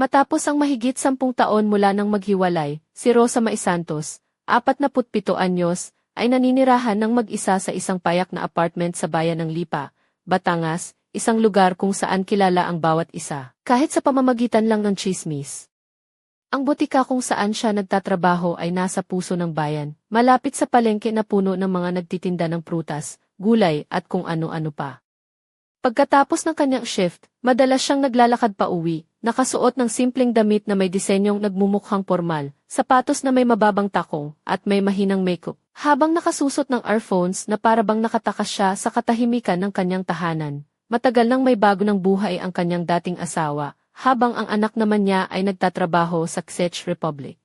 Matapos ang mahigit sampung taon mula nang maghiwalay, si Rosa May Santos, 47 anyos, ay naninirahan ng mag-isa sa isang payak na apartment sa bayan ng Lipa, Batangas, isang lugar kung saan kilala ang bawat isa, kahit sa pamamagitan lang ng chismis. Ang butika kung saan siya nagtatrabaho ay nasa puso ng bayan, malapit sa palengke na puno ng mga nagtitinda ng prutas, gulay at kung ano-ano pa. Pagkatapos ng kanyang shift, madalas siyang naglalakad pa uwi, nakasuot ng simpleng damit na may disenyong nagmumukhang formal, sapatos na may mababang takong, at may mahinang makeup, habang nakasusot ng earphones na parabang nakatakas siya sa katahimikan ng kanyang tahanan. Matagal nang may bago ng buhay ang kanyang dating asawa, habang ang anak naman niya ay nagtatrabaho sa Czech Republic.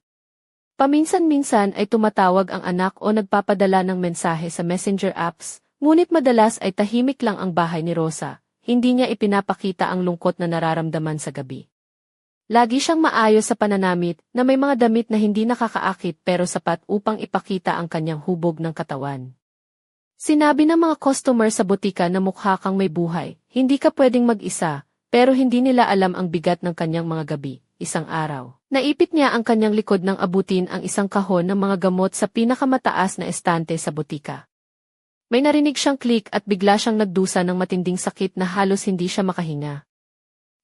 Paminsan-minsan ay tumatawag ang anak o nagpapadala ng mensahe sa messenger apps, ngunit madalas ay tahimik lang ang bahay ni Rosa, hindi niya ipinapakita ang lungkot na nararamdaman sa gabi. Lagi siyang maayos sa pananamit na may mga damit na hindi nakakaakit pero sapat upang ipakita ang kanyang hubog ng katawan. Sinabi ng mga customer sa butika na mukha kang may buhay, hindi ka pwedeng mag-isa, pero hindi nila alam ang bigat ng kanyang mga gabi, isang araw. Naipit niya ang kanyang likod ng abutin ang isang kahon ng mga gamot sa pinakamataas na estante sa butika. May narinig siyang click at bigla siyang nagdusa ng matinding sakit na halos hindi siya makahinga.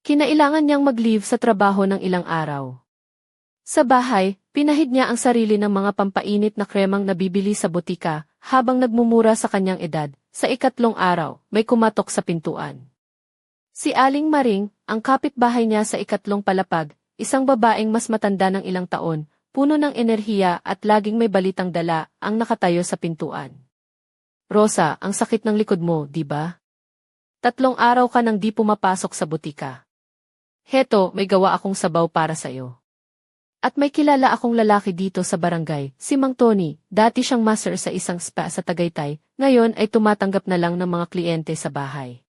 Kinailangan niyang mag-leave sa trabaho ng ilang araw. Sa bahay, pinahid niya ang sarili ng mga pampainit na kremang nabibili sa butika, habang nagmumura sa kanyang edad, sa ikatlong araw, may kumatok sa pintuan. Si Aling Maring, ang kapitbahay niya sa ikatlong palapag, isang babaeng mas matanda ng ilang taon, puno ng enerhiya at laging may balitang dala, ang nakatayo sa pintuan. Rosa, ang sakit ng likod mo, di ba? Tatlong araw ka nang di pumapasok sa butika. Heto, may gawa akong sabaw para sa'yo. At may kilala akong lalaki dito sa barangay, si Mang Tony, dati siyang master sa isang spa sa Tagaytay, ngayon ay tumatanggap na lang ng mga kliyente sa bahay.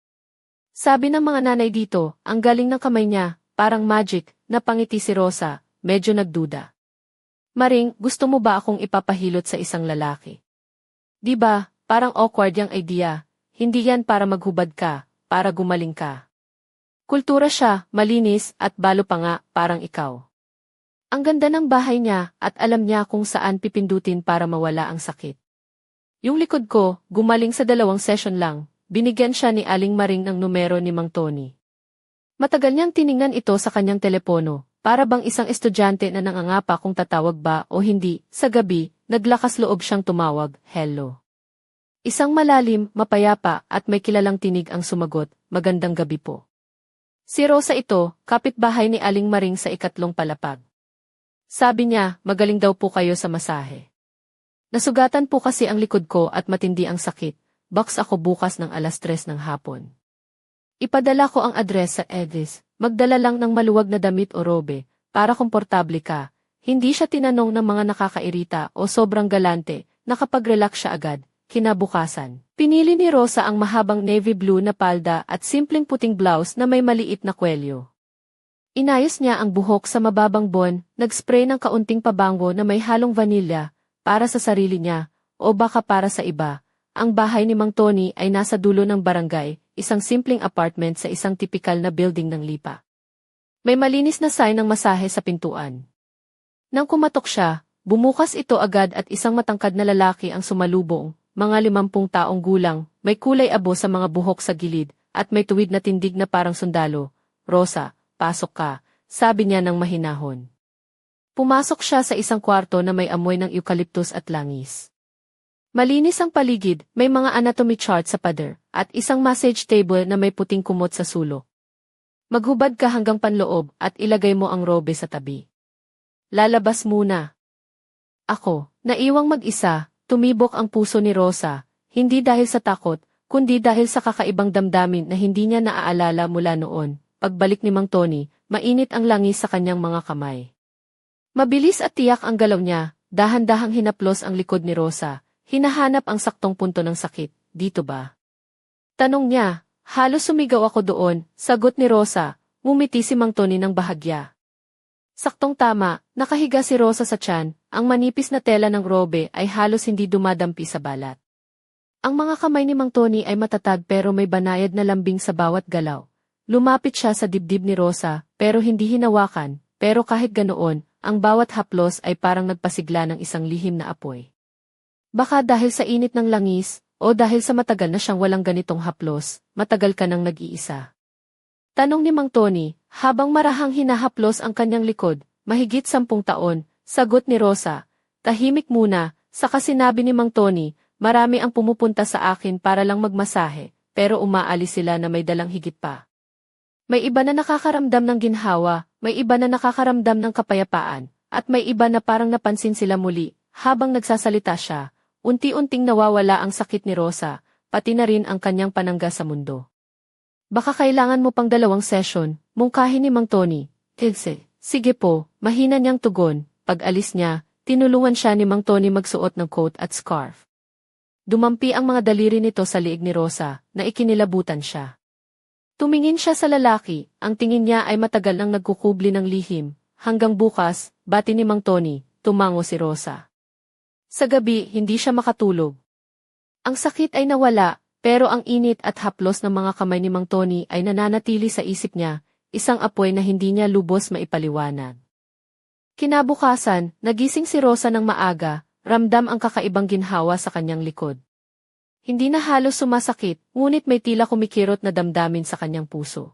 Sabi ng mga nanay dito, ang galing ng kamay niya, parang magic, napangiti si Rosa, medyo nagduda. Maring, gusto mo ba akong ipapahilot sa isang lalaki? Di ba, parang awkward yung idea, hindi yan para maghubad ka, para gumaling ka. Kultura siya, malinis, at balo pa nga, parang ikaw. Ang ganda ng bahay niya, at alam niya kung saan pipindutin para mawala ang sakit. Yung likod ko, gumaling sa dalawang session lang, binigyan siya ni Aling Maring ng numero ni Mang Tony. Matagal niyang tiningnan ito sa kanyang telepono, para bang isang estudyante na nangangapa kung tatawag ba o hindi, sa gabi, naglakas loob siyang tumawag, hello. Isang malalim, mapayapa, at may kilalang tinig ang sumagot, magandang gabi po. Si Rosa ito, kapitbahay ni Aling Maring sa ikatlong palapag. Sabi niya, magaling daw po kayo sa masahe. Nasugatan po kasi ang likod ko at matindi ang sakit, box ako bukas ng alas tres ng hapon. Ipadala ko ang address sa Edis, magdala lang ng maluwag na damit o robe, para komportable ka. Hindi siya tinanong ng mga nakakairita o sobrang galante, nakapag-relax siya agad, kinabukasan. Pinili ni Rosa ang mahabang navy blue na palda at simpleng puting blouse na may maliit na kwelyo. Inayos niya ang buhok sa mababang bon, nag-spray ng kaunting pabango na may halong vanilya, para sa sarili niya, o baka para sa iba. Ang bahay ni Mang Tony ay nasa dulo ng barangay, isang simpleng apartment sa isang tipikal na building ng lipa. May malinis na sign ng masahe sa pintuan. Nang kumatok siya, bumukas ito agad at isang matangkad na lalaki ang sumalubong, mga limampung taong gulang, may kulay abo sa mga buhok sa gilid, at may tuwid na tindig na parang sundalo. Rosa, pasok ka, sabi niya ng mahinahon. Pumasok siya sa isang kwarto na may amoy ng eucalyptus at langis. Malinis ang paligid, may mga anatomy chart sa pader, at isang massage table na may puting kumot sa sulo. Maghubad ka hanggang panloob at ilagay mo ang robe sa tabi. Lalabas muna. Ako, naiwang mag-isa, tumibok ang puso ni Rosa, hindi dahil sa takot, kundi dahil sa kakaibang damdamin na hindi niya naaalala mula noon. Pagbalik ni Mang Tony, mainit ang langis sa kanyang mga kamay. Mabilis at tiyak ang galaw niya, dahan-dahang hinaplos ang likod ni Rosa, hinahanap ang saktong punto ng sakit, dito ba? Tanong niya, halos sumigaw ako doon, sagot ni Rosa, ngumiti si Mang Tony ng bahagya. Saktong tama, nakahiga si Rosa sa tiyan, ang manipis na tela ng robe ay halos hindi dumadampi sa balat. Ang mga kamay ni Mang Tony ay matatag pero may banayad na lambing sa bawat galaw. lumapit siya sa dibdib ni Rosa, pero hindi hinawakan, pero kahit ganoon, ang bawat haplos ay parang nagpasigla ng isang lihim na apoy. Baka dahil sa init ng langis, o dahil sa matagal na siyang walang ganitong haplos, matagal ka nang nag-iisa. Tanong ni Mang Tony, habang marahang hinahaplos ang kanyang likod, mahigit sampung taon, sagot ni Rosa, tahimik muna, saka sinabi ni Mang Tony, marami ang pumupunta sa akin para lang magmasahe, pero umaalis sila na may dalang higit pa. May iba na nakakaramdam ng ginhawa, may iba na nakakaramdam ng kapayapaan, at may iba na parang napansin sila muli, habang nagsasalita siya, unti-unting nawawala ang sakit ni Rosa, pati na rin ang kanyang panangga sa mundo. Baka kailangan mo pang dalawang session, mungkahin ni Mang Tony. Kilse, sige po, mahina niyang tugon, pag alis niya, tinulungan siya ni Mang Tony magsuot ng coat at scarf. Dumampi ang mga daliri nito sa liig ni Rosa, na ikinilabutan siya. Tumingin siya sa lalaki, ang tingin niya ay matagal nang nagkukubli ng lihim, hanggang bukas, bati ni Mang Tony, tumango si Rosa. Sa gabi, hindi siya makatulog. Ang sakit ay nawala, pero ang init at haplos ng mga kamay ni Mang Tony ay nananatili sa isip niya, isang apoy na hindi niya lubos maipaliwanag. Kinabukasan, nagising si Rosa ng maaga, ramdam ang kakaibang ginhawa sa kanyang likod. Hindi na halos sumasakit, ngunit may tila kumikirot na damdamin sa kanyang puso.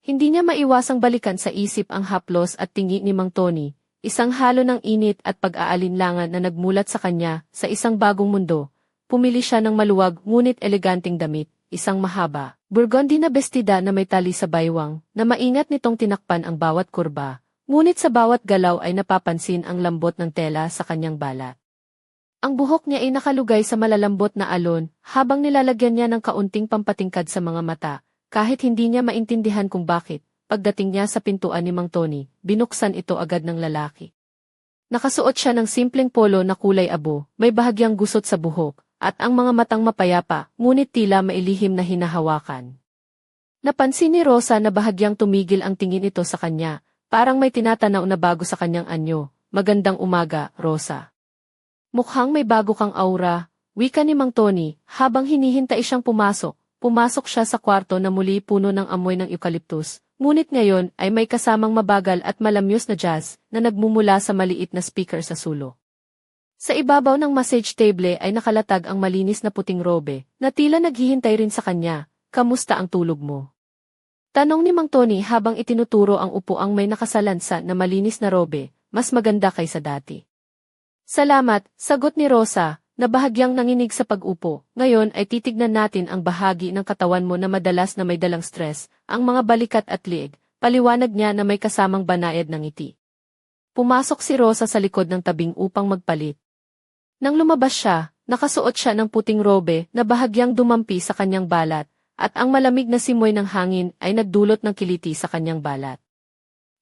Hindi niya maiwasang balikan sa isip ang haplos at tingi ni Mang Tony, isang halo ng init at pag-aalinlangan na nagmulat sa kanya sa isang bagong mundo. Pumili siya ng maluwag ngunit eleganting damit, isang mahaba, burgundy na bestida na may tali sa baywang, na maingat nitong tinakpan ang bawat kurba, ngunit sa bawat galaw ay napapansin ang lambot ng tela sa kanyang balat. Ang buhok niya ay nakalugay sa malalambot na alon, habang nilalagyan niya ng kaunting pampatingkad sa mga mata, kahit hindi niya maintindihan kung bakit. Pagdating niya sa pintuan ni Mang Tony, binuksan ito agad ng lalaki. Nakasuot siya ng simpleng polo na kulay abo, may bahagyang gusot sa buhok, at ang mga matang mapayapa, ngunit tila mailihim na hinahawakan. Napansin ni Rosa na bahagyang tumigil ang tingin ito sa kanya, parang may tinatanaw na bago sa kanyang anyo. Magandang umaga, Rosa. Mukhang may bago kang aura, wika ni Mang Tony, habang hinihintay siyang pumasok. Pumasok siya sa kwarto na muli puno ng amoy ng eucalyptus, ngunit ngayon ay may kasamang mabagal at malamyos na jazz na nagmumula sa maliit na speaker sa sulo. Sa ibabaw ng massage table ay nakalatag ang malinis na puting robe, na tila naghihintay rin sa kanya, kamusta ang tulog mo? Tanong ni Mang Tony habang itinuturo ang upuang may nakasalansa na malinis na robe, mas maganda kaysa dati. Salamat, sagot ni Rosa, na bahagyang nanginig sa pag-upo. Ngayon ay titignan natin ang bahagi ng katawan mo na madalas na may dalang stress, ang mga balikat at liig, paliwanag niya na may kasamang banayad ng ngiti. Pumasok si Rosa sa likod ng tabing upang magpalit. Nang lumabas siya, nakasuot siya ng puting robe na bahagyang dumampi sa kanyang balat, at ang malamig na simoy ng hangin ay nagdulot ng kiliti sa kanyang balat.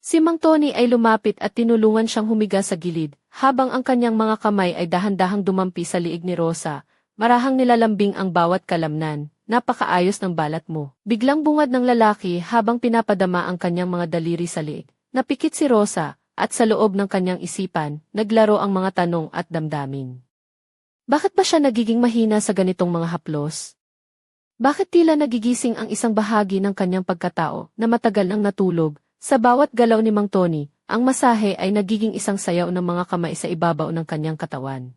Si Mang Tony ay lumapit at tinulungan siyang humiga sa gilid, habang ang kanyang mga kamay ay dahan-dahang dumampi sa liig ni Rosa, marahang nilalambing ang bawat kalamnan. Napakaayos ng balat mo. Biglang bungad ng lalaki habang pinapadama ang kanyang mga daliri sa liig. Napikit si Rosa, at sa loob ng kanyang isipan, naglaro ang mga tanong at damdamin. Bakit ba siya nagiging mahina sa ganitong mga haplos? Bakit tila nagigising ang isang bahagi ng kanyang pagkatao na matagal nang natulog, sa bawat galaw ni Mang Tony, ang masahe ay nagiging isang sayaw ng mga kamay sa ibabaw ng kanyang katawan.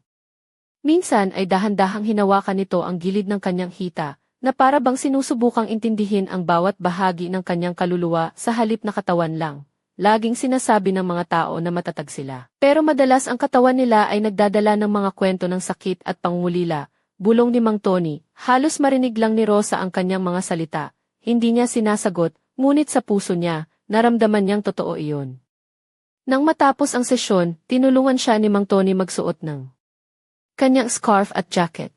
Minsan ay dahan-dahang hinawakan nito ang gilid ng kanyang hita, na para bang sinusubukang intindihin ang bawat bahagi ng kanyang kaluluwa sa halip na katawan lang. Laging sinasabi ng mga tao na matatag sila. Pero madalas ang katawan nila ay nagdadala ng mga kwento ng sakit at pangulila. Bulong ni Mang Tony, halos marinig lang ni Rosa ang kanyang mga salita. Hindi niya sinasagot, ngunit sa puso niya, naramdaman niyang totoo iyon. Nang matapos ang sesyon, tinulungan siya ni Mang Tony magsuot ng kanyang scarf at jacket.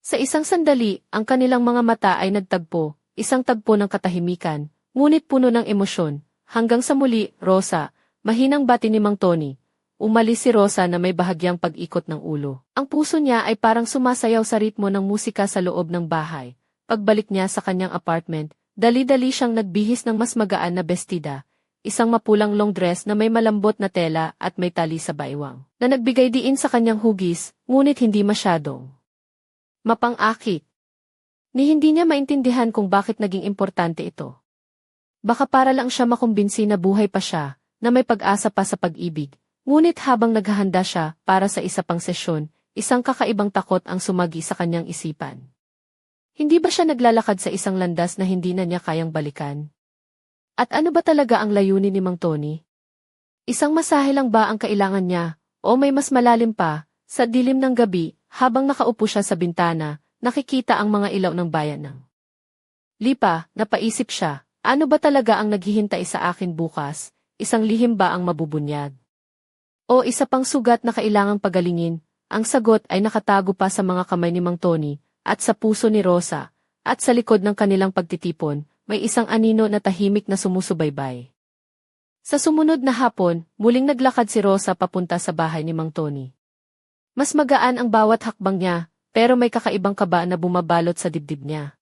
Sa isang sandali, ang kanilang mga mata ay nagtagpo, isang tagpo ng katahimikan, ngunit puno ng emosyon. Hanggang sa muli, Rosa, mahinang bati ni Mang Tony. Umalis si Rosa na may bahagyang pag-ikot ng ulo. Ang puso niya ay parang sumasayaw sa ritmo ng musika sa loob ng bahay. Pagbalik niya sa kanyang apartment, dali-dali siyang nagbihis ng mas magaan na bestida, isang mapulang long dress na may malambot na tela at may tali sa baywang, na nagbigay diin sa kanyang hugis, ngunit hindi masyadong mapang-akit. Ni hindi niya maintindihan kung bakit naging importante ito. Baka para lang siya makumbinsi na buhay pa siya, na may pag-asa pa sa pag-ibig. Ngunit habang naghahanda siya para sa isa pang sesyon, isang kakaibang takot ang sumagi sa kanyang isipan. Hindi ba siya naglalakad sa isang landas na hindi na niya kayang balikan? At ano ba talaga ang layunin ni Mang Tony? Isang masahe lang ba ang kailangan niya, o may mas malalim pa, sa dilim ng gabi, habang nakaupo siya sa bintana, nakikita ang mga ilaw ng bayan ng. Lipa, napaisip siya, ano ba talaga ang naghihintay sa akin bukas, isang lihim ba ang mabubunyag? O isa pang sugat na kailangang pagalingin, ang sagot ay nakatago pa sa mga kamay ni Mang Tony, at sa puso ni Rosa, at sa likod ng kanilang pagtitipon, may isang anino na tahimik na sumusubaybay. Sa sumunod na hapon, muling naglakad si Rosa papunta sa bahay ni Mang Tony. Mas magaan ang bawat hakbang niya, pero may kakaibang kaba na bumabalot sa dibdib niya.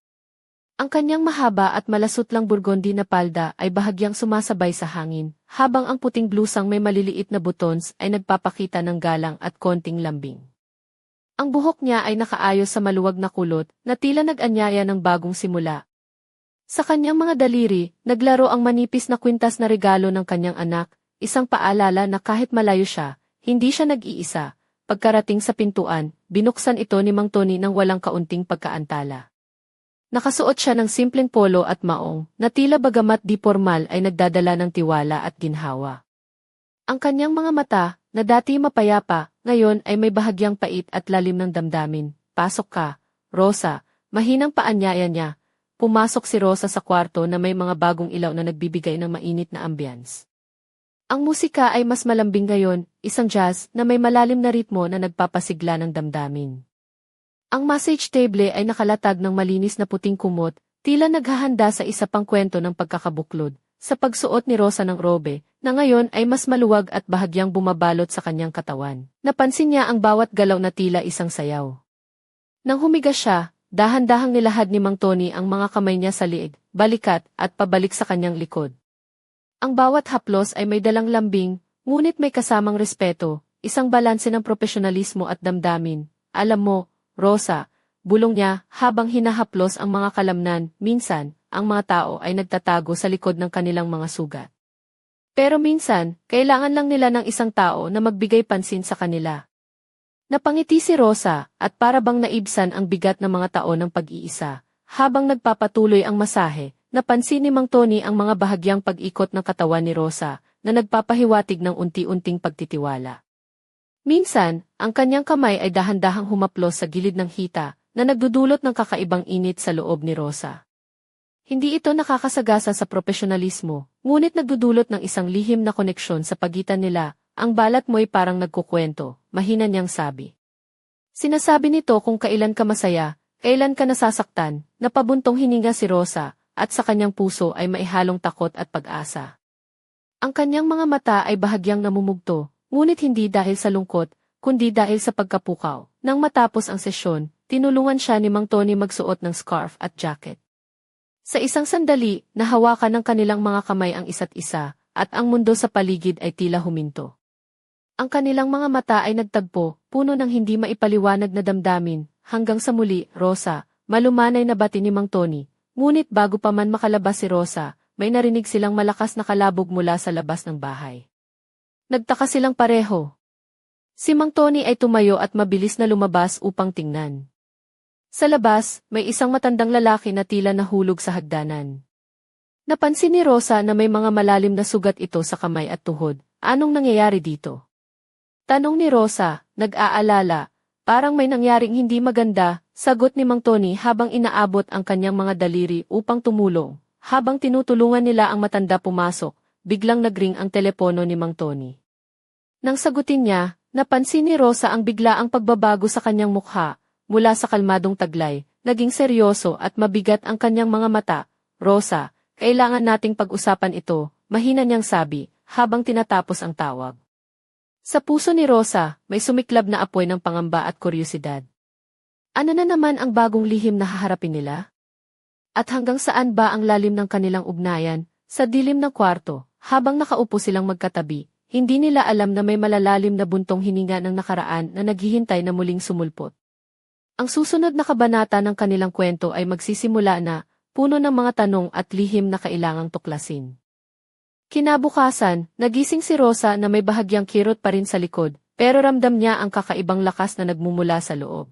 Ang kanyang mahaba at malasot lang burgondi na palda ay bahagyang sumasabay sa hangin, habang ang puting blusang may maliliit na butons ay nagpapakita ng galang at konting lambing. Ang buhok niya ay nakaayos sa maluwag na kulot na tila nag-anyaya ng bagong simula. Sa kanyang mga daliri, naglaro ang manipis na kwintas na regalo ng kanyang anak, isang paalala na kahit malayo siya, hindi siya nag-iisa. Pagkarating sa pintuan, binuksan ito ni Mang Tony ng walang kaunting pagkaantala. Nakasuot siya ng simpleng polo at maong, na tila bagamat di formal ay nagdadala ng tiwala at ginhawa. Ang kanyang mga mata, na dati mapayapa, ngayon ay may bahagyang pait at lalim ng damdamin. Pasok ka, Rosa, mahinang paanyaya niya. Pumasok si Rosa sa kwarto na may mga bagong ilaw na nagbibigay ng mainit na ambience. Ang musika ay mas malambing ngayon, isang jazz na may malalim na ritmo na nagpapasigla ng damdamin. Ang massage table ay nakalatag ng malinis na puting kumot, tila naghahanda sa isa pang kwento ng pagkakabuklod, sa pagsuot ni Rosa ng robe, na ngayon ay mas maluwag at bahagyang bumabalot sa kanyang katawan. Napansin niya ang bawat galaw na tila isang sayaw. Nang humiga siya, dahan-dahang nilahad ni Mang Tony ang mga kamay niya sa liig, balikat at pabalik sa kanyang likod. Ang bawat haplos ay may dalang lambing, ngunit may kasamang respeto, isang balanse ng profesionalismo at damdamin. Alam mo, Rosa, bulong niya habang hinahaplos ang mga kalamnan, minsan, ang mga tao ay nagtatago sa likod ng kanilang mga sugat. Pero minsan, kailangan lang nila ng isang tao na magbigay pansin sa kanila. Napangiti si Rosa at para bang naibsan ang bigat ng mga tao ng pag-iisa. Habang nagpapatuloy ang masahe, napansin ni Mang Tony ang mga bahagyang pag-ikot ng katawan ni Rosa na nagpapahiwatig ng unti-unting pagtitiwala. Minsan, ang kanyang kamay ay dahan-dahang humaplos sa gilid ng hita na nagdudulot ng kakaibang init sa loob ni Rosa. Hindi ito nakakasagasa sa profesionalismo, ngunit nagdudulot ng isang lihim na koneksyon sa pagitan nila, ang balat mo'y parang nagkukwento, mahina niyang sabi. Sinasabi nito kung kailan ka masaya, kailan ka nasasaktan, napabuntong hininga si Rosa, at sa kanyang puso ay maihalong takot at pag-asa. Ang kanyang mga mata ay bahagyang namumugto, Ngunit hindi dahil sa lungkot, kundi dahil sa pagkapukaw. Nang matapos ang sesyon, tinulungan siya ni Mang Tony magsuot ng scarf at jacket. Sa isang sandali, nahawakan ng kanilang mga kamay ang isa't isa, at ang mundo sa paligid ay tila huminto. Ang kanilang mga mata ay nagtagpo, puno ng hindi maipaliwanag na damdamin, hanggang sa muli, Rosa, malumanay na bati ni Mang Tony. Ngunit bago pa man makalabas si Rosa, may narinig silang malakas na kalabog mula sa labas ng bahay. Nagtaka silang pareho. Si Mang Tony ay tumayo at mabilis na lumabas upang tingnan. Sa labas, may isang matandang lalaki na tila nahulog sa hagdanan. Napansin ni Rosa na may mga malalim na sugat ito sa kamay at tuhod. Anong nangyayari dito? Tanong ni Rosa, nag-aalala, parang may nangyaring hindi maganda, sagot ni Mang Tony habang inaabot ang kanyang mga daliri upang tumulong. Habang tinutulungan nila ang matanda pumasok, biglang nagring ang telepono ni Mang Tony. Nang sagutin niya, napansin ni Rosa ang biglaang pagbabago sa kanyang mukha, mula sa kalmadong taglay, naging seryoso at mabigat ang kanyang mga mata. Rosa, kailangan nating pag-usapan ito, mahina niyang sabi, habang tinatapos ang tawag. Sa puso ni Rosa, may sumiklab na apoy ng pangamba at kuryosidad. Ano na naman ang bagong lihim na haharapin nila? At hanggang saan ba ang lalim ng kanilang ugnayan, sa dilim ng kwarto, habang nakaupo silang magkatabi, hindi nila alam na may malalalim na buntong hininga ng nakaraan na naghihintay na muling sumulpot. Ang susunod na kabanata ng kanilang kwento ay magsisimula na, puno ng mga tanong at lihim na kailangang tuklasin. Kinabukasan, nagising si Rosa na may bahagyang kirot pa rin sa likod, pero ramdam niya ang kakaibang lakas na nagmumula sa loob.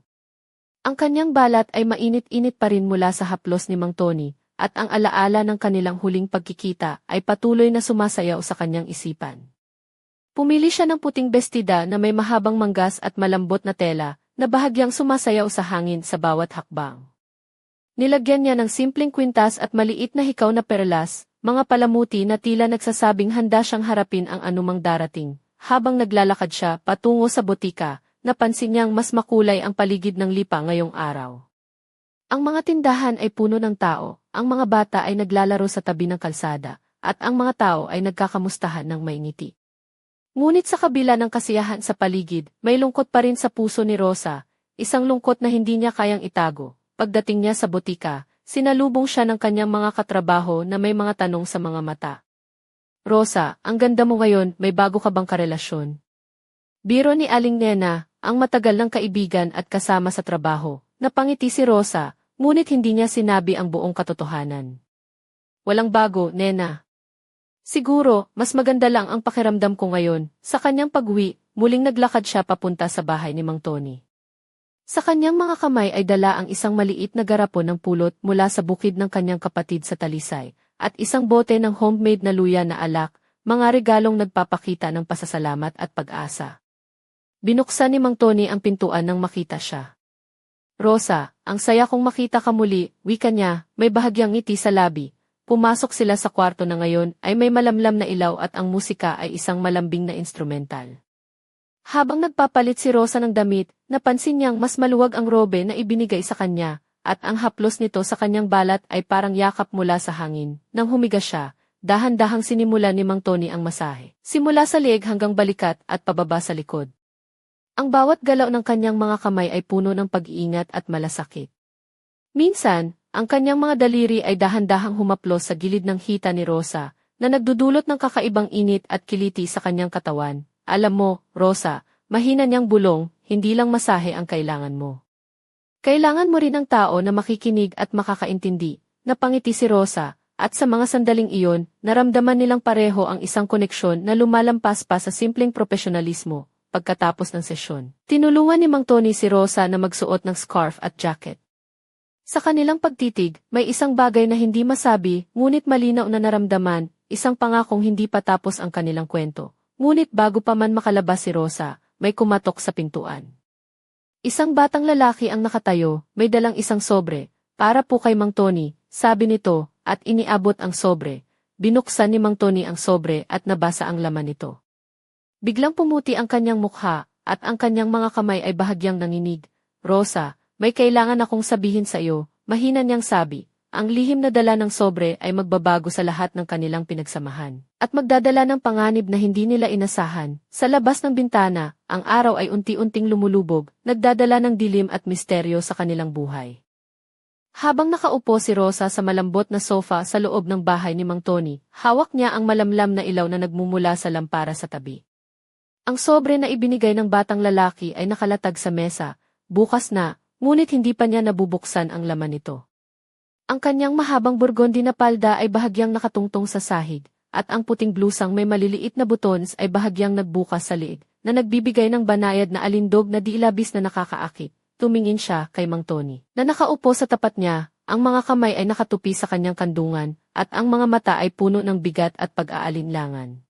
Ang kanyang balat ay mainit-init pa rin mula sa haplos ni Mang Tony, at ang alaala ng kanilang huling pagkikita ay patuloy na sumasayaw sa kanyang isipan. Pumili siya ng puting bestida na may mahabang manggas at malambot na tela, na bahagyang sumasayaw sa hangin sa bawat hakbang. Nilagyan niya ng simpleng kwintas at maliit na hikaw na perlas, mga palamuti na tila nagsasabing handa siyang harapin ang anumang darating. Habang naglalakad siya patungo sa botika, napansin niyang mas makulay ang paligid ng lipa ngayong araw. Ang mga tindahan ay puno ng tao, ang mga bata ay naglalaro sa tabi ng kalsada, at ang mga tao ay nagkakamustahan ng maingiti. Ngunit sa kabila ng kasiyahan sa paligid, may lungkot pa rin sa puso ni Rosa, isang lungkot na hindi niya kayang itago. Pagdating niya sa botika, sinalubong siya ng kanyang mga katrabaho na may mga tanong sa mga mata. Rosa, ang ganda mo ngayon, may bago ka bang karelasyon? Biro ni Aling Nena, ang matagal ng kaibigan at kasama sa trabaho, napangiti si Rosa, ngunit hindi niya sinabi ang buong katotohanan. Walang bago, Nena. Siguro, mas maganda lang ang pakiramdam ko ngayon. Sa kanyang pag-uwi, muling naglakad siya papunta sa bahay ni Mang Tony. Sa kanyang mga kamay ay dala ang isang maliit na garapon ng pulot mula sa bukid ng kanyang kapatid sa Talisay, at isang bote ng homemade na luya na alak, mga regalong nagpapakita ng pasasalamat at pag-asa. Binuksan ni Mang Tony ang pintuan nang makita siya. Rosa, ang saya kong makita ka muli, wika niya, may bahagyang ngiti sa labi, Pumasok sila sa kwarto na ngayon ay may malamlam na ilaw at ang musika ay isang malambing na instrumental. Habang nagpapalit si Rosa ng damit, napansin niyang mas maluwag ang robe na ibinigay sa kanya, at ang haplos nito sa kanyang balat ay parang yakap mula sa hangin. Nang humiga siya, dahan-dahang sinimula ni Mang Tony ang masahe. Simula sa leeg hanggang balikat at pababa sa likod. Ang bawat galaw ng kanyang mga kamay ay puno ng pag-iingat at malasakit. Minsan, ang kanyang mga daliri ay dahan-dahang humaplos sa gilid ng hita ni Rosa, na nagdudulot ng kakaibang init at kiliti sa kanyang katawan. Alam mo, Rosa, mahina niyang bulong, hindi lang masahe ang kailangan mo. Kailangan mo rin ng tao na makikinig at makakaintindi, napangiti si Rosa, at sa mga sandaling iyon, naramdaman nilang pareho ang isang koneksyon na lumalampas pa sa simpleng profesionalismo. Pagkatapos ng sesyon, tinulungan ni Mang Tony si Rosa na magsuot ng scarf at jacket. Sa kanilang pagtitig, may isang bagay na hindi masabi, ngunit malinaw na naramdaman, isang pangakong hindi pa tapos ang kanilang kwento. Ngunit bago pa man makalabas si Rosa, may kumatok sa pintuan. Isang batang lalaki ang nakatayo, may dalang isang sobre, para po kay Mang Tony, sabi nito, at iniabot ang sobre. Binuksan ni Mang Tony ang sobre at nabasa ang laman nito. Biglang pumuti ang kanyang mukha, at ang kanyang mga kamay ay bahagyang nanginig. Rosa, may kailangan akong sabihin sa iyo, mahina niyang sabi. Ang lihim na dala ng sobre ay magbabago sa lahat ng kanilang pinagsamahan. At magdadala ng panganib na hindi nila inasahan. Sa labas ng bintana, ang araw ay unti-unting lumulubog, nagdadala ng dilim at misteryo sa kanilang buhay. Habang nakaupo si Rosa sa malambot na sofa sa loob ng bahay ni Mang Tony, hawak niya ang malamlam na ilaw na nagmumula sa lampara sa tabi. Ang sobre na ibinigay ng batang lalaki ay nakalatag sa mesa, bukas na, ngunit hindi pa niya nabubuksan ang laman nito. Ang kanyang mahabang burgondi na palda ay bahagyang nakatungtong sa sahig, at ang puting blusang may maliliit na buttons ay bahagyang nagbukas sa liig, na nagbibigay ng banayad na alindog na di ilabis na nakakaakit. Tumingin siya kay Mang Tony, na nakaupo sa tapat niya, ang mga kamay ay nakatupi sa kanyang kandungan, at ang mga mata ay puno ng bigat at pag-aalinlangan.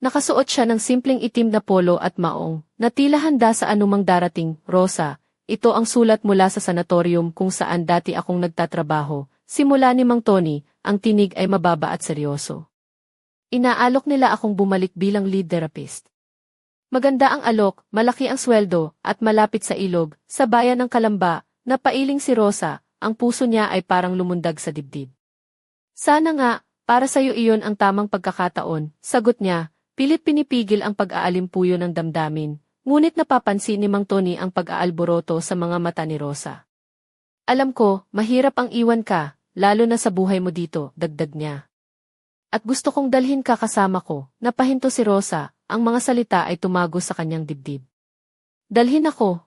Nakasuot siya ng simpleng itim na polo at maong, na tila handa sa anumang darating, rosa, ito ang sulat mula sa sanatorium kung saan dati akong nagtatrabaho. Simula ni Mang Tony, ang tinig ay mababa at seryoso. Inaalok nila akong bumalik bilang lead therapist. Maganda ang alok, malaki ang sweldo, at malapit sa ilog, sa bayan ng Kalamba, napailing si Rosa, ang puso niya ay parang lumundag sa dibdib. Sana nga, para sa iyo iyon ang tamang pagkakataon, sagot niya, pilit pinipigil ang pag-aalimpuyo ng damdamin, Ngunit napapansin ni Mang Tony ang pag-aalboroto sa mga mata ni Rosa. Alam ko, mahirap ang iwan ka, lalo na sa buhay mo dito, dagdag niya. At gusto kong dalhin ka kasama ko, napahinto si Rosa, ang mga salita ay tumago sa kanyang dibdib. Dalhin ako.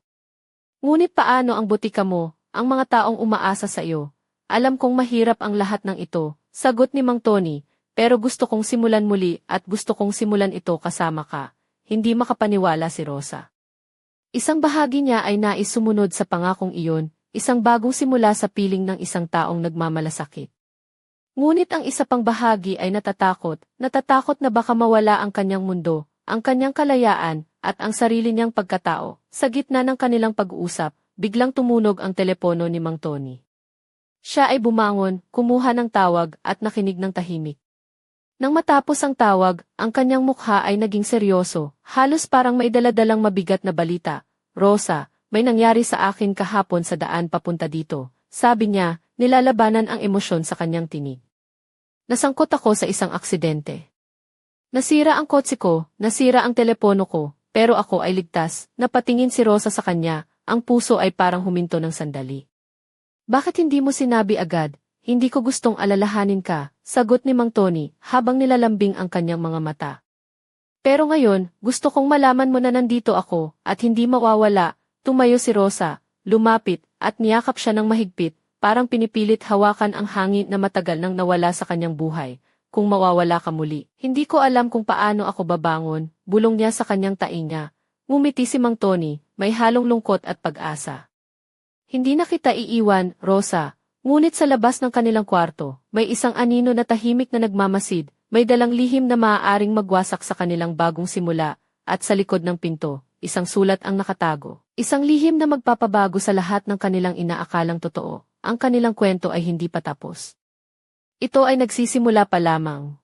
Ngunit paano ang butika mo, ang mga taong umaasa sa iyo, alam kong mahirap ang lahat ng ito, sagot ni Mang Tony, pero gusto kong simulan muli at gusto kong simulan ito kasama ka. Hindi makapaniwala si Rosa. Isang bahagi niya ay nais sumunod sa pangakong iyon, isang bagong simula sa piling ng isang taong nagmamalasakit. Ngunit ang isa pang bahagi ay natatakot, natatakot na baka mawala ang kanyang mundo, ang kanyang kalayaan, at ang sarili niyang pagkatao. Sa gitna ng kanilang pag-uusap, biglang tumunog ang telepono ni Mang Tony. Siya ay bumangon, kumuha ng tawag at nakinig ng tahimik. Nang matapos ang tawag, ang kanyang mukha ay naging seryoso, halos parang may daladalang mabigat na balita. Rosa, may nangyari sa akin kahapon sa daan papunta dito. Sabi niya, nilalabanan ang emosyon sa kanyang tinig. Nasangkot ako sa isang aksidente. Nasira ang kotse ko, nasira ang telepono ko, pero ako ay ligtas, napatingin si Rosa sa kanya, ang puso ay parang huminto ng sandali. Bakit hindi mo sinabi agad? Hindi ko gustong alalahanin ka, sagot ni Mang Tony habang nilalambing ang kanyang mga mata. Pero ngayon, gusto kong malaman mo na nandito ako at hindi mawawala, tumayo si Rosa, lumapit at niyakap siya ng mahigpit, parang pinipilit hawakan ang hangin na matagal nang nawala sa kanyang buhay. Kung mawawala ka muli, hindi ko alam kung paano ako babangon, bulong niya sa kanyang tainga. Ngumiti si Mang Tony, may halong lungkot at pag-asa. Hindi na kita iiwan, Rosa. Ngunit sa labas ng kanilang kwarto, may isang anino na tahimik na nagmamasid, may dalang lihim na maaaring magwasak sa kanilang bagong simula, at sa likod ng pinto, isang sulat ang nakatago. Isang lihim na magpapabago sa lahat ng kanilang inaakalang totoo. Ang kanilang kwento ay hindi pa tapos. Ito ay nagsisimula pa lamang.